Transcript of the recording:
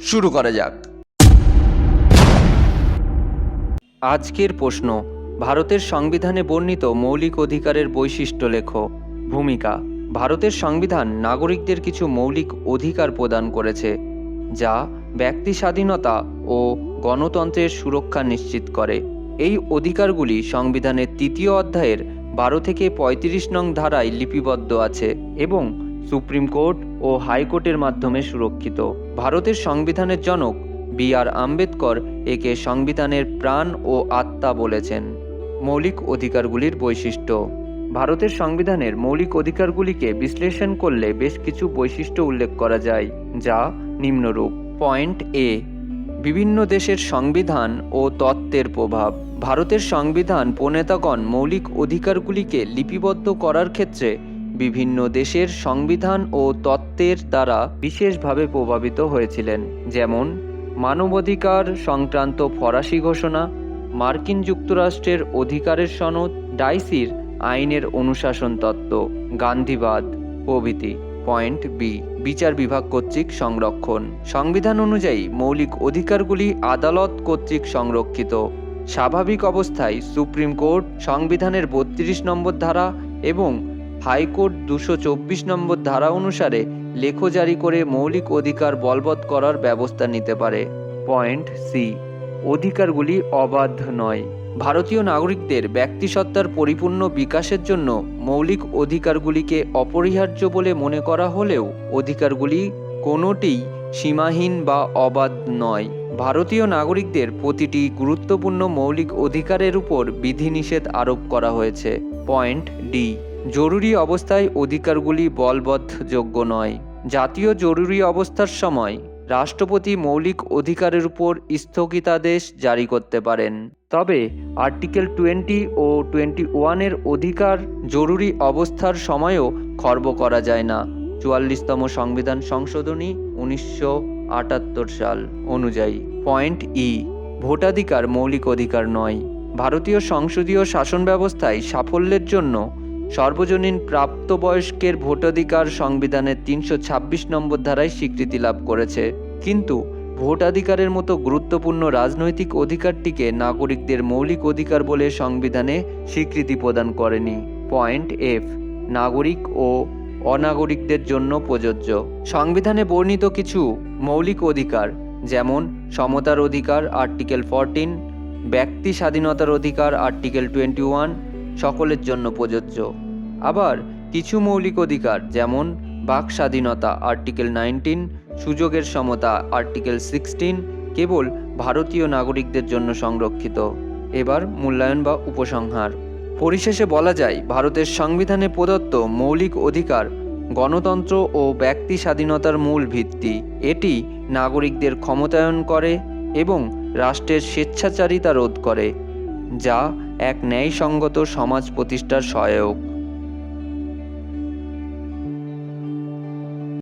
শুরু করা যাক। আজকের প্রশ্ন, ভারতের সংবিধানে বর্ণিত মৌলিক অধিকারের বৈশিষ্ট্য লেখ। ভূমিকা, ভারতের সংবিধান নাগরিকদের কিছু মৌলিক অধিকার প্রদান করেছে, যা ব্যক্তি স্বাধীনতা ও গণতন্ত্রের সুরক্ষা নিশ্চিত করে। এই অধিকারগুলি সংবিধানের তৃতীয় অধ্যায়ের বারো থেকে পঁয়ত্রিশ নং ধারায় লিপিবদ্ধ আছে এবং সুপ্রিম কোর্ট ও হাইকোর্টের মাধ্যমে সুরক্ষিত। ভারতের সংবিধানের জনক বি আর আম্বেদকর একে সংবিধানের প্রাণ ও আত্মা বলেছেন। মৌলিক অধিকারগুলির বৈশিষ্ট্য। ভারতের সংবিধানের মৌলিক অধিকারগুলিকে বিশ্লেষণ করলে বেশ কিছু বৈশিষ্ট্য উল্লেখ করা যায়, যা নিম্নরূপ। পয়েন্ট এ, বিভিন্ন দেশের সংবিধান ও তত্ত্বের প্রভাব। ভারতের সংবিধান প্রণেতাগণ মৌলিক অধিকারগুলিকে লিপিবদ্ধ করার ক্ষেত্রে বিভিন্ন দেশের সংবিধান ও তত্ত্বের দ্বারা বিশেষভাবে প্রভাবিত হয়েছিলেন, যেমন মানবাধিকার সংক্রান্ত ফরাসি ঘোষণা, মার্কিন যুক্তরাষ্ট্রের অধিকারের সনদ, ডাইসির আইনের অনুশাসন তত্ত্ব, গান্ধীবাদ প্রভৃতি। পয়েন্ট বি বিচার বিভাগ কর্তৃক সংরক্ষণ। সংবিধান অনুযায়ী মৌলিক অধিকারগুলি আদালত কর্তৃক সংরক্ষিত। স্বাভাবিক অবস্থায় সুপ্রিম কোর্ট সংবিধানের বত্রিশ নম্বর ধারা এবং হাইকোর্ট দুশো চব্বিশ নম্বর ধারা অনুসারে লেখ জারি করে মৌলিক অধিকার বলবৎ করার ব্যবস্থা নিতে পারে। Point C. অধিকারগুলি অবাধ্য নয়। ভারতীয় নাগরিকদের ব্যক্তিসত্তার পরিপূর্ণ বিকাশের জন্য মৌলিক অধিকারগুলিকে অপরিহার্য বলে মনে করা হলেও অধিকারগুলি কোনোটিই সীমাহীন বা অবাধ নয়। ভারতীয় নাগরিকদের প্রতিটি গুরুত্বপূর্ণ মৌলিক অধিকারের উপর বিধিনিষেধ আরোপ করা হয়েছে। Point D. জরুরি অবস্থায় অধিকারগুলি বলবৎযোগ্য নয়। জাতীয় জরুরি অবস্থার সময় রাষ্ট্রপতি মৌলিক অধিকারের উপর স্থগিতাদেশ জারি করতে পারেন। তবে আর্টিকেল টোয়েন্টি ও টোয়েন্টি ওয়ানের অধিকার জরুরি অবস্থার সময়ও খর্ব করা যায় না। চুয়াল্লিশতম সংবিধান সংশোধনী উনিশশো আটাত্তর সাল অনুযায়ী। পয়েন্ট ই ভোটাধিকার মৌলিক অধিকার নয়। ভারতীয় সংসদীয় শাসন ব্যবস্থায় সাফল্যের জন্য সর্বজনীন প্রাপ্তবয়স্কের ভোটাধিকার সংবিধানের তিনশো ছাব্বিশ নম্বর ধারায় স্বীকৃতি লাভ করেছে। কিন্তু ভোটাধিকারের মতো গুরুত্বপূর্ণ রাজনৈতিক অধিকারটিকে নাগরিকদের মৌলিক অধিকার বলে সংবিধানে স্বীকৃতি প্রদান করেনি। পয়েন্ট এফ, নাগরিক ও অনাগরিকদের জন্য প্রযোজ্য। সংবিধানে বর্ণিত কিছু মৌলিক অধিকার, যেমন সমতার অধিকার, আর্টিকেল ফরটিন, ব্যক্তি স্বাধীনতার অধিকার, আর্টিকেল টোয়েন্টি ওয়ান সকলের জন্য প্রযোজ্য। আবার কিছু মৌলিক অধিকার যেমন বাক স্বাধীনতা আর্টিকেল নাইনটিন, সুযোগের সমতা আর্টিকেল সিক্সটিন কেবল ভারতীয় নাগরিকদের জন্য সংরক্ষিত। এবার মূল্যায়ন বা উপসংহার। পরিশেষে বলা যায়, ভারতের সংবিধানে প্রদত্ত মৌলিক অধিকার, গণতন্ত্র ও ব্যক্তি স্বাধীনতার মূল ভিত্তি। এটি নাগরিকদের ক্ষমতায়ন করে এবং রাষ্ট্রের স্বেচ্ছাচারিতা রোধ করে। যা এক ন্যায়সঙ্গত সমাজ প্রতিষ্ঠার সহায়ক।